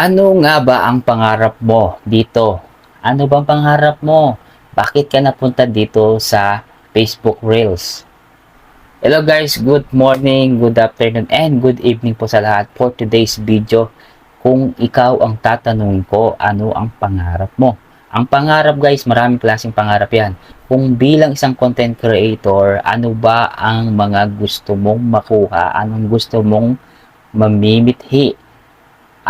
Ano nga ba ang pangarap mo dito? Ano bang pangarap mo? Bakit ka napunta dito sa Facebook Reels? Hello guys, good morning, good afternoon, and good evening po sa lahat for today's video. Kung ikaw ang tatanungin ko, ano ang pangarap mo? Ang pangarap guys, maraming klaseng pangarap yan. Kung bilang isang content creator, ano ba ang mga gusto mong makuha? Anong gusto mong mamimithi?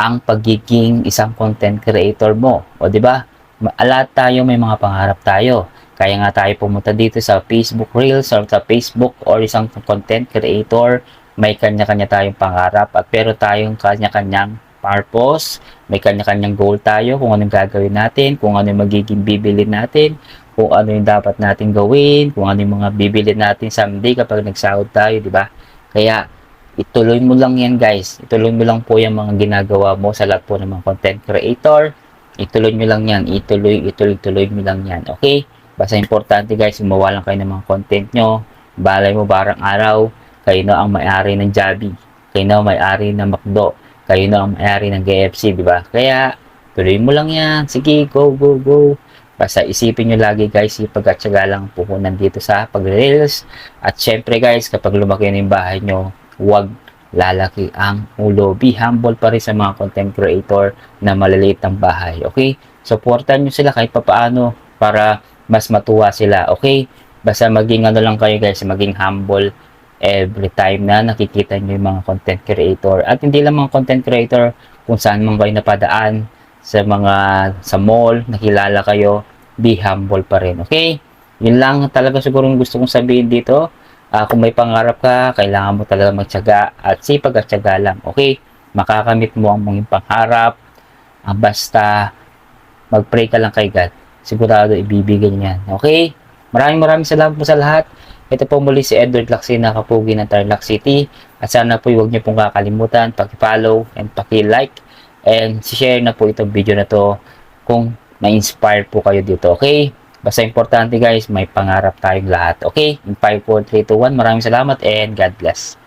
Ang pagiging isang content creator mo. O di ba? Lahat tayo may mga pangarap tayo. Kaya nga tayo pumunta dito sa Facebook Reels or sa Facebook or isang content creator, may kanya-kanya tayong pangarap at pero tayong kanya-kanyang purpose, may kanya-kanyang goal tayo kung anong gagawin natin, kung ano yung magiging bibili natin, kung ano yung dapat natin gawin, kung ano yung mga bibili natin someday kapag nagsahod tayo, di ba? Kaya ituloy mo lang yan guys. Ituloy mo lang po yung mga ginagawa mo sa lahat po ng mga content creator. Ituloy mo lang yan. Ituloy, ituloy, ituloy mo lang yan. Okay? Basta importante guys, gumawa lang kayo ng mga content nyo. Balay mo barang araw, kayo na ang may-ari ng Jollibee. Kayo na ang may-ari ng McDo. Kayo na ang may-ari ng KFC, di ba? Kaya, tuloy mo lang yan. Sige, go, go, go. Basta isipin nyo lagi guys, ipag at syaga lang puhunan dito sa pag-reels. At syempre guys, kapag lumaki na yung bahay nyo, huwag lalaki ang ulo. Be humble pa rin sa mga content creator na maliliit ang bahay. Okay? Supportan nyo sila kahit papaano para mas matuwa sila. Okay? Basta maging ano lang kayo guys, maging humble every time na nakikita nyo yung mga content creator. At hindi lang mga content creator, kung saan man kayo napadaan, sa mga sa mall, nakilala kayo, be humble pa rin. Okay? Yun lang talaga siguro yung gusto kong sabihin dito. Ah, kung may pangarap ka, kailangan mo talaga magtyaga at sipag at tyaga lang. Okay? Makakamit mo ang mong pangarap. Ah, basta mag-pray ka lang kay God. Sigurado ibibigay niya. Okay? Maraming maraming salamat po sa lahat. Ito po muli si Edward Laksina, Kapugi ng Tarlac City. At sana po huwag niyo pong kakalimutan, paki-follow and paki-like. And share na po itong video na to kung na-inspire po kayo dito. Okay? Basta importante guys, may pangarap tayong lahat. Okay? In 5, 4, 3, 2, 1, maraming salamat and God bless.